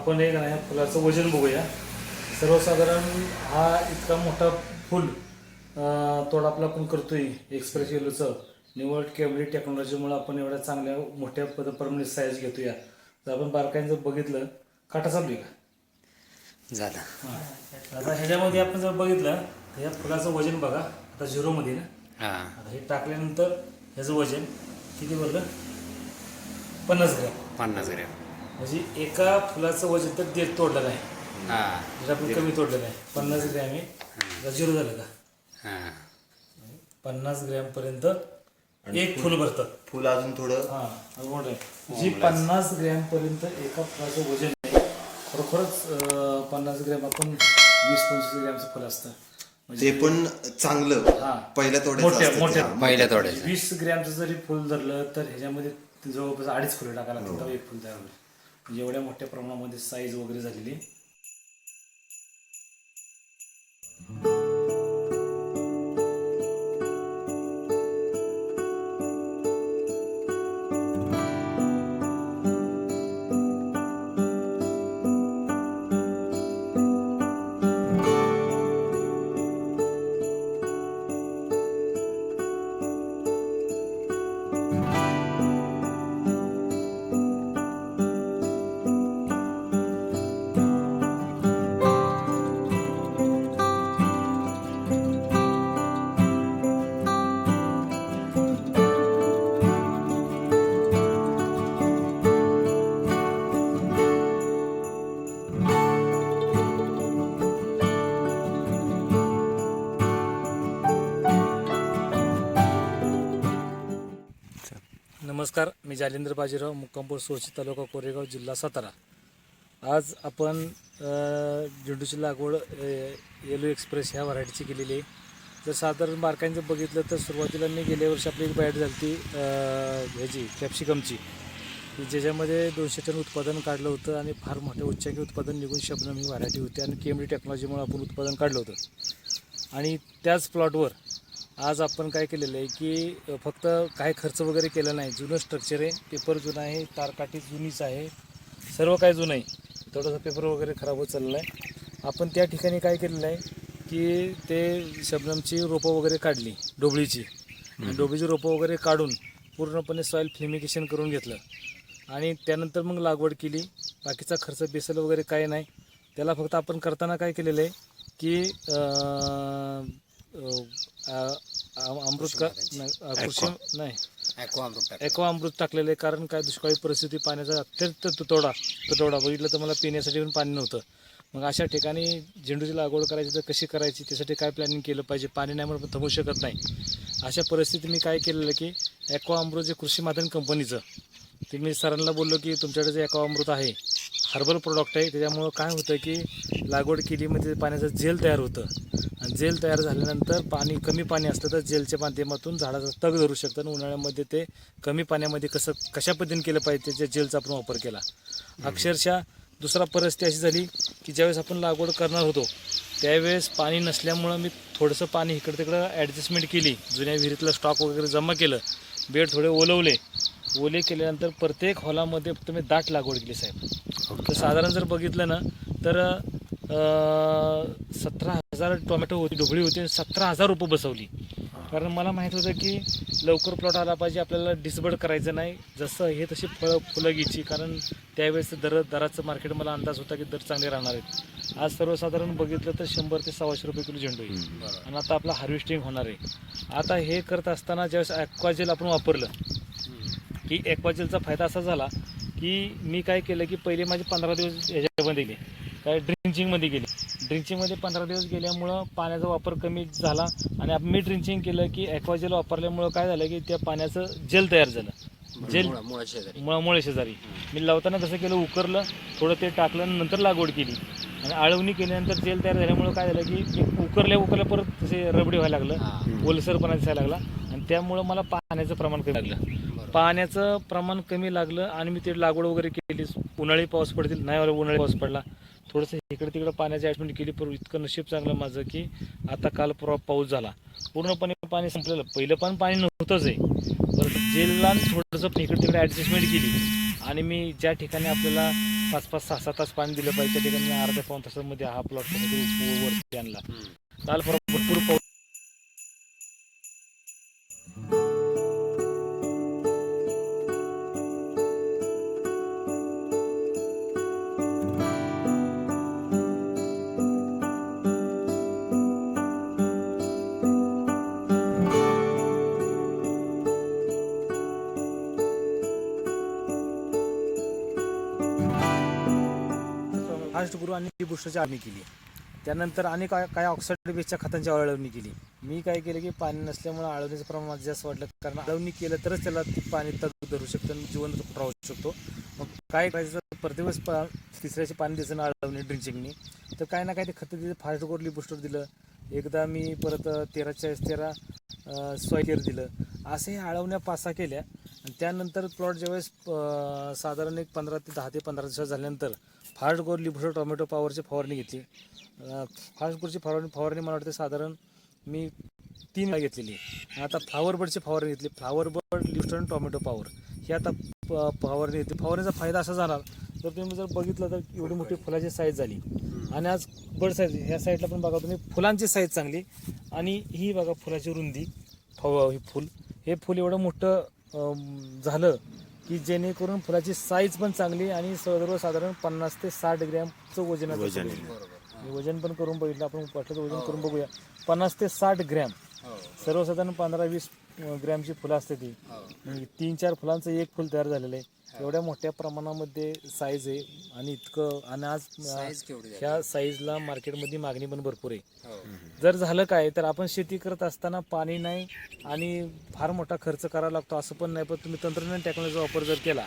आपण एक नाही फुलाचं वजन बघूया. सर्वसाधारण हा इतका मोठा फुल तोड आपला आपण करतोय? एक्सप्रेस येलोचं निवड केवढी टेक्नॉलॉजीमुळे आपण एवढ्या चांगल्या मोठ्या पदप्रमाणे साईज घेतोया. जर आपण बारकाईने जर बघितलं काटा चालू आहे का? झालं. हां. आता ह्याच्यामध्ये आपण जर बघितलं तर या फुलाचं वजन बघा. आता झिरोमध्ये ना? हां. आता हे टाकल्यानंतर ह्याचं वजन किती भरलं? पन्नास ग्रॅम. पन्नास ग्रॅम. म्हणजे एका फुलाचं वजन तर देत तोडलं नाही. हां. जर आपण कमी तोडलं नाही. पन्नास ग्रॅम आहे झिरो झालं का? हां. पन्नास ग्रॅम पर्यंत एक फुल भरतं. फुल अजून थोडं हा. अजून मोठं आहे. जी पन्नास ग्रॅम पर्यंत एका फुलाचं वजन आहे खरोखरच अं, पन्नास ग्रॅम आपण वीस पंचवीस ग्रॅमचं फुल असतं. म्हणजे ते पण चांगलं. हा. पहिल्या मोठ्या- तोड्याचं असतं ते, मोठ्या. हा. पहिल्या तोड्याचं. वीस ग्रॅमचं जरी फुल धरलं तर ह्याच्यामध्ये जवळपास अडीच फुलं टाकायला लागतात. तेव्हा एक फुल तयार होईल. जेवढ्या मोठ्या प्रमाणामध्ये साईज वगैरे झालेली. नमस्कार मी जालेंद्र बाजीराव मुक्कामपूर सोची तालुका कोरेगाव जिल्हा सातारा. आज आपण झेंडूची लागवड येलो एक्सप्रेस ह्या व्हरायटीची केलेली आहे. जर साधारण बारकाईनं जर बघितलं तर सुरुवातीला मी गेल्या वर्षी आपली एक बाईट झाली ती ह्याची कॅप्सिकमची ज्याच्यामध्ये दोनशे टन उत्पादन काढलं होतं आणि फार मोठ्या उच्चांकी उत्पादन निघून शबनम ही व्हरायटी होती आणि केमडी टेक्नॉलॉजीमुळे आपण उत्पादन काढलं होतं. आणि त्याच प्लॉटवर आज आपण काय केलेलं आहे की फक्त काय खर्च वगैरे केला नाही. जुनं स्ट्रक्चर आहे पेपर जुनं आहे तारकाठी जुनीच आहे. सर्व काय जुनं आहे. थोडंसं पेपर वगैरे खराब होत चाललं आहे. आपण त्या ठिकाणी काय केलेलं आहे की ते शबनमची रोपं वगैरे काढली डोबळीची आणि डोबळीची रोपं वगैरे काढून पूर्णपणे सॉईल फ्लिमिकेशन करून घेतलं. आणि त्यानंतर मग लागवड केली. बाकीचा खर्च बेसल वगैरे काय नाही. त्याला फक्त आपण करताना काय केलेलं आहे की अमृत का? नाही, अं, कृषी नाही. ॲक्वा अमृत टाक. एको अमृत टाकलेलं आहे कारण काय? दुष्काळी परिस्थिती पाण्याचा अत्यंत तुतोडा तुतोडा बघितलं तर मला पिण्यासाठी पण पाणी नव्हतं. मग अशा ठिकाणी झेंडूची लागवड करायची तर कशी करायची? त्यासाठी काय प्लॅनिंग केलं पाहिजे? पाणी नाही म्हणून थांबू शकत नाही. अशा परिस्थितीत मी काय केलेलं की ॲक्वा अमृत जे कृषी माध्यम कंपनीचं ते मी सरांना बोललो की तुमच्याकडे जे ॲक्वा अमृत आहे हर्बल प्रोडक्ट आहे त्याच्यामुळं काय होतं की लागवड केली म्हणजे पाण्याचं जेल तयार होतं. जेल तयार झाल्यानंतर पाणी कमी पाणी असलं तर जेलच्या माध्यमातून झाडाचा तग धरू शकतं आणि उन्हाळ्यामध्ये ते कमी पाण्यामध्ये कसं कशा पद्धतीने केलं पाहिजे त्याच्या जेलचा आपण वापर केला. अक्षरशः दुसरा परिस्थिती अशी झाली की ज्यावेळेस आपण लागवड करणार होतो त्यावेळेस पाणी नसल्यामुळं मी थोडंसं पाणी इकडं तिकडं ॲडजस्टमेंट केली. जुन्या विहिरीतलं स्टॉक वगैरे जमा केलं. बेड थोडे ओलवले. ओले केल्यानंतर प्रत्येक हॉलामध्ये फक्त मी दाट लागवड केली साहेब. तर साधारण जर बघितलं ना तर सतरा हजार टोमॅटो होती ढोबळी होती सतरा हजार रुपये बसवली. कारण मला माहीत होतं की लवकर प्लॉट आला पाहिजे आपल्याला डिसबड करायचं नाही. जसं हे तशी फळं फुलं घ्यायची कारण त्यावेळेस दर दराचं मार्केट मला अंदाज होता की दर चांगले राहणार आहेत. आज सर्वसाधारण बघितलं तर शंभर ते सव्वाशे रुपये किलो झेंडू आहे. आणि आता आपलं हार्वेस्टिंग होणार आहे. आता हे करत असताना ज्यावेळेस ॲक्वाजेल आपण वापरलं की ॲक्वाजेलचा फायदा असा झाला की मी काय केलं की पहिले माझे पंधरा दिवस ह्याच्यामध्ये गेले काय ड्रिंचिंगमध्ये गेले. ड्रिंचिंगमध्ये पंधरा दिवस गेल्यामुळं पाण्याचा वापर कमी झाला आणि मी ड्रिंचिंग केलं की ॲक्वाजेल वापरल्यामुळं काय झालं की त्या पाण्याचं जेल तयार झालं. जेल मुळामुळे शेजारी. मी लावताना कसं केलं उकरलं थोडं ते टाकलं नंतर लागवड केली. आणि आळवणी केल्यानंतर जेल तयार झाल्यामुळं काय झालं की उकरल्या उकरल्या परत तसे रबडी व्हायला लागलं. ओलसरपणा दिसायला लागला. आणि त्यामुळं मला पाण्याचं प्रमाण कमी लागलं. पाण्याचं प्रमाण कमी लागलं आणि मी ते लागवड वगैरे केली. उन्हाळी पाऊस पडतील. नाही आला उन्हाळी पाऊस पडला. थोडंसं इकडे तिकडं पाण्याची ॲडमिट केली पण इतकं नशीब चांगलं माझं की आता काल परवा पाऊस झाला. पूर्णपणे पाणी संपलेलं. पहिलं पण पाणी नव्हतंच आहे परत जेलला थोडंसं इकडे तिकडे ॲडजस्टमेंट केली. आणि मी ज्या ठिकाणी आपल्याला पाच पाच सहा सहा तास पाणी दिलं पाहिजे त्या ठिकाणी अर्ध्या पाऊन तासामध्ये हा प्लॉट वरती आणला. काल परवा भरपूर पाऊस फास्ट गुरु आणि बुस्टरची आम्ही केली. त्यानंतर आणि काय काय ऑक्साईड बेसच्या खतांची आळवणी केली. मी काय केलं की पाणी नसल्यामुळे आळवणीचं प्रमाण जास्त वाटलं कारण आळवणी केलं तरच त्याला पाणी तग धरू शकतं आणि जीवन राहू शकतो. मग काय करायचं? प्रत्येक पा तिसऱ्याचे पाणी द्यायचं ना आळवणी ड्रिंचिंगनी तर काय ना काय ते खतं दिलं फास्ट गोरली बुस्टर दिलं. एकदा मी परत तेरा चाळीस तेरा सोय दिलं. असे आळवण्या पासा केल्या. आणि त्यानंतर प्लॉट ज्यावेळेस साधारण एक पंधरा ते दहा ते पंधरा दिवस झाल्यानंतर फास्ट गोर लिबुसर टोमॅटो पॉवरची फवारणी घेतली. फास्ट गोरची फवारणी फवारणी मला वाटते साधारण मी तीन वेळा घेतलेली आता फ्लावर बर्डची फवारणी घेतली. फ्लावर बर्ड लिस्टन टोमॅटो पॉवर ही आता प- फवारणी घेतली. फवारणीचा फायदा असा झाला तर तुम्ही जर बघितलं तर एवढी मोठी फुलाची साईज झाली. आणि आज बर्ड साईज ह्या साईडला पण बघा तुम्ही फुलांची साईज चांगली. आणि ही बघा फुलाची रुंदी फव हे फुल. हे फुल एवढं मोठं झालं की जेणेकरून फुलाची साईज पण चांगली आणि सर्वसाधारण पन्नास ते साठ ग्रॅमचं वजन आहे. वजन पण करून बघितलं. आपण वाटलं वजन करून बघूया. पन्नास ते साठ ग्रॅम. सर्वसाधारण पंधरा वीस ग्रॅमची फुलं असते ती. म्हणजे तीन चार फुलांचं एक फुल तयार झालेलं आहे. एवढ्या मोठ्या प्रमाणामध्ये साईज आहे आणि इतकं आणि आज केवढी झाली? ह्या साईजला मार्केटमध्ये मागणी पण भरपूर आहे. हो. जर झालं काय तर आपण शेती करत असताना पाणी नाही आणि फार मोठा खर्च करावा लागतो असं पण नाही पण तुम्ही तंत्रज्ञान टेक्नॉलॉजीचा वापर जर केला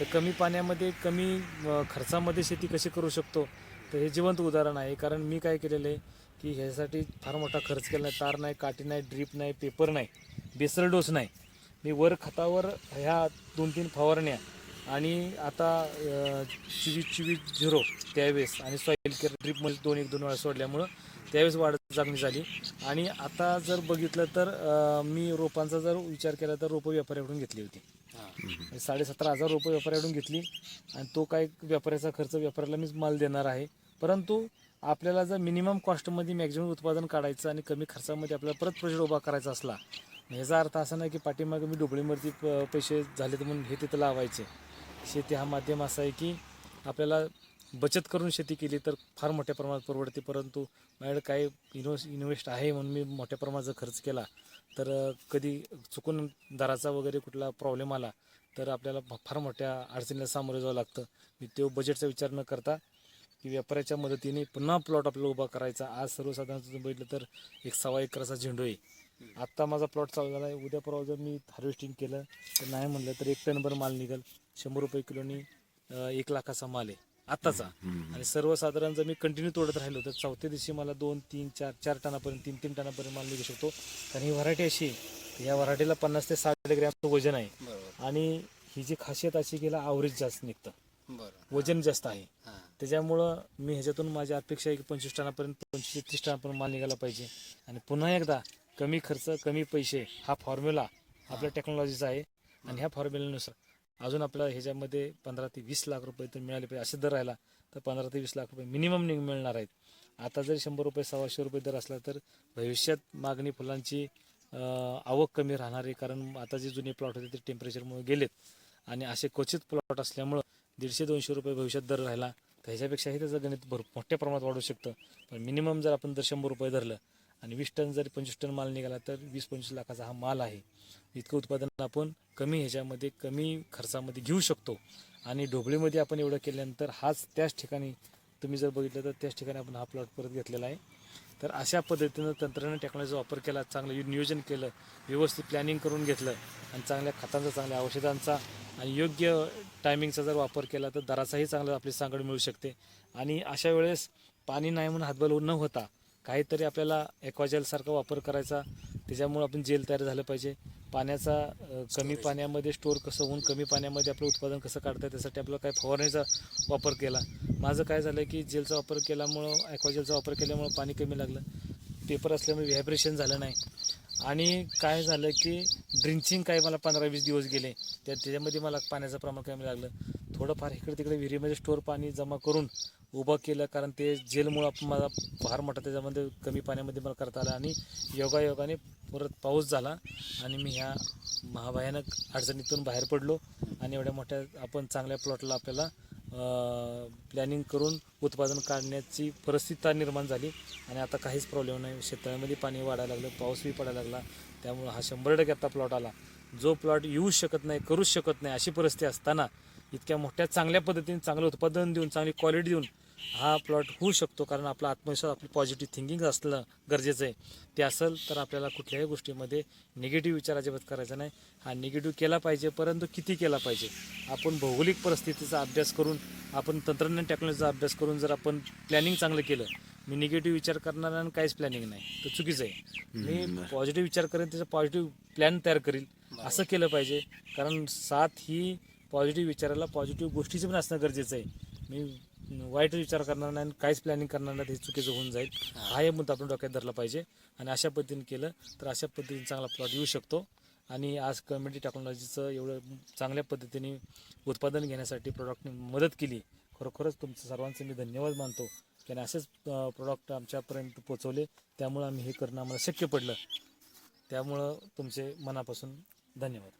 तर कमी पाण्यामध्ये कमी अं, खर्चामध्ये शेती कशी करू शकतो? तर हे जिवंत उदाहरण आहे. कारण मी काय केलेलं आहे की ह्यासाठी फार मोठा खर्च केला नाही. तार नाही काठी नाही ड्रीप नाही पेपर नाही बेसर डोस नाही. मी वर खतावर ह्या दोन तीन फवारण्या आणि आता चोवीस चोवीस झिरो त्यावेळेस आणि सॉईल केअर ड्रीपमध्ये दोन एक दोन वेळा सोडल्यामुळं त्यावेळेस वाढ चांगली झाली. आणि आता जर बघितलं तर मी रोपांचा जर विचार केला तर रोपं व्यापाऱ्याकडून घेतली होती. हा. साडेसतरा हजार रुपये व्यापाऱ्याकडून घेतली आणि तो काय व्यापाऱ्याचा खर्च व्यापाऱ्याला मीच माल देणार आहे. परंतु आपल्याला जर मिनिमम कॉस्टमध्ये मॅक्झिमम उत्पादन काढायचं आणि कमी खर्चामध्ये आपल्याला परत प्रोजेक्ट उभा करायचा असला ह्याचा अर्थ असा नाही की पाठीमागे मी डोबळीवरती प- पैसे झाले तर म्हणून हे तिथं लावायचे. शेती हा माध्यम असा आहे की आपल्याला बचत करून शेती केली तर फार मोठ्या प्रमाणात परवडते. परंतु माझ्याकडे काही इन्व्हेस्ट इन्व्हेस्ट आहे म्हणून मी मोठ्या प्रमाणात जर खर्च केला तर कधी चुकून दराचा वगैरे कुठला प्रॉब्लेम आला तर आपल्याला फार मोठ्या अडचणीला सामोरे जावं लागतं. मी तो बजेटचा विचार न करता की व्यापाऱ्याच्या मदतीने पुन्हा प्लॉट आपल्याला उभा करायचा. आज सर्वसाधारण बघितलं तर एक सव्वा एकराचा झेंडू आहे. आत्ता माझा प्लॉट चालू झाला आहे उद्या परवा जर मी हार्वेस्टिंग केलं तर नाही म्हणलं तर एक टनभर माल निघेल. शंभर रुपये किलोनी अ, एक लाखाचा माल आहे. आत्ताचा. आणि सर्वसाधारण जर मी कंटिन्यू तोडत राहिलो तर चौथ्या दिवशी मला दोन तीन चार चार टनापर्यंत तीन तीन टनापर्यंत माल निघू शकतो. कारण ही व्हरायटी अशी आहे, या व्हरायटीला पन्नास ते साठ ग्रॅमचं वजन आहे. बरोबर. आणि ही जी खासियत अशी गेला आवरेज जास्त निघतं. वजन जास्त आहे. हा. त्याच्यामुळं मी ह्याच्यातून माझी अपेक्षा आहे की पंचवीस टनापर्यंत पंचवीस ते तीस टनापर्यंत माल निघाला पाहिजे. आणि पुन्हा एकदा कमी खर्च कमी पैसे हा फॉर्म्युला आपल्या टेक्नॉलॉजीचा आहे. आणि ह्या फॉर्म्युलानुसार अजून आपल्याला ह्याच्यामध्ये पंधरा ते वीस लाख रुपये तर मिळाले पाहिजे. असे दर राहिला तर पंधरा ते वीस लाख रुपये मिनिमम मिळणार आहेत. आता जर शंभर रुपये सव्वाशे रुपये दर असला तर भविष्यात मागणी फुलांची आवक कमी राहणार आहे. कारण आता जे जुने प्लॉट होते ते टेम्परेचरमुळे गेलेत. आणि असे क्वचित प्लॉट असल्यामुळं दीडशे दोनशे रुपये भविष्यात दर राहिला. तर ह्याच्यापेक्षाही त्याचं गणित भर मोठ्या प्रमाणात वाढू शकतं. पण मिनिमम जर आपण जर शंभर रुपये धरलं आणि वीस टन जर पंचवीस टन माल निघाला तर वीस पंचवीस लाखाचा हा माल आहे. इतकं उत्पादन आपण कमी ह्याच्यामध्ये कमी खर्चामध्ये घेऊ शकतो. आणि ढोबळीमध्ये आपण एवढं केल्यानंतर हाच त्याच ठिकाणी तुम्ही जर बघितलं तर त्याच ठिकाणी आपण हा प्लॉट परत घेतलेला आहे. तर अशा पद्धतीनं तंत्रज्ञान टेक्नॉलॉजीचा वापर केला चांगलं नियोजन केलं व्यवस्थित प्लॅनिंग करून घेतलं आणि चांगल्या खतांचा चांगल्या औषधांचा आणि योग्य टायमिंगचा जर वापर केला तर दराचाही चांगला आपली सांगड मिळू शकते. आणि अशा वेळेस पाणी नाही म्हणून हातबल न होता काहीतरी आपल्याला ॲक्वाजेलसारखा वापर करायचा. त्याच्यामुळे आपण जेल तयार झालं पाहिजे. पाण्याचा कमी पाण्यामध्ये स्टोअर कसं होऊन कमी पाण्यामध्ये आपलं उत्पादन कसं काढता त्यासाठी आपलं काय फवारणीचा वापर केला. माझं काय झालं की जेलचा वापर केल्यामुळं ॲक्वाजेलचा वापर केल्यामुळं पाणी कमी लागलं. पेपर असल्यामुळे व्हायब्रेशन झालं नाही. आणि काय झालं की ड्रिंचिंग काय मला पंधरा वीस दिवस गेले. त्या त्याच्यामध्ये मला पाण्याचं प्रमाण कमी लागलं. थोडंफार इकडे तिकडे विहिरीमध्ये स्टोअर पाणी जमा करून उभं केलं कारण ते जेलमुळं आपण मला फार मोठा त्याच्यामध्ये कमी पाण्यामध्ये मला करता आलं आणि योगायोगाने परत पाऊस झाला आणि मी ह्या महाभयानक अडचणीतून बाहेर पडलो आणि एवढ्या मोठ्या आपण चांगल्या प्लॉटला आपल्याला प्लॅनिंग करून उत्पादन काढण्याची परिस्थिती निर्माण झाली आणि आता काहीच प्रॉब्लेम नाही. शेततळ्यामध्ये पाणी वाढायला लागलं पाऊसही पडायला लागला. त्यामुळं हा शंभर टक्के आता प्लॉट आला. जो प्लॉट येऊ शकत नाही करूच शकत नाही अशी परिस्थिती असताना इतक्या मोठ्या चांगल्या पद्धतीने चांगलं उत्पादन देऊन चांगली क्वालिटी देऊन हा प्लॉट होऊ शकतो कारण आपला आत्मविश्वास आपली पॉझिटिव्ह थिंकिंग असलं गरजेचं आहे. ते असेल तर आपल्याला कुठल्याही गोष्टीमध्ये निगेटिव्ह विचार अजिबात करायचा नाही. हा निगेटिव्ह केला पाहिजे परंतु किती केला पाहिजे? आपण भौगोलिक परिस्थितीचा अभ्यास करून आपण तंत्रज्ञान टेक्नॉलॉजीचा अभ्यास करून जर आपण प्लॅनिंग चांगलं केलं मी निगेटिव्ह विचार करणार आणि काहीच प्लॅनिंग नाही. तर चुकीचं आहे. मी पॉझिटिव्ह विचार करेन त्याचा पॉझिटिव्ह प्लॅन तयार करील. असं केलं पाहिजे. कारण साथ ही पॉझिटिव्ह विचाराला पॉझिटिव्ह गोष्टीचं पण असणं गरजेचं आहे. मी वाईट विचार करणार नाही आणि काहीच प्लॅनिंग करणार नाही हे चुकीचं होऊन जाईल. हा हे मुद्दा आपण डोक्यात धरला पाहिजे. आणि अशा पद्धतीने केलं तर अशा पद्धतीने चांगला प्लॉट येऊ शकतो. आणि आज कम्युनिटी टेक्नॉलॉजीचं एवढं चांगल्या पद्धतीने उत्पादन घेण्यासाठी प्रॉडक्टने मदत केली. खरोखरच तुमचं सर्वांचे मी धन्यवाद मानतो. की असेच प्रॉडक्ट आमच्यापर्यंत पोचवले त्यामुळं आम्ही हे करणं आम्हाला शक्य पडलं. त्यामुळं तुमचे मनापासून धन्यवाद.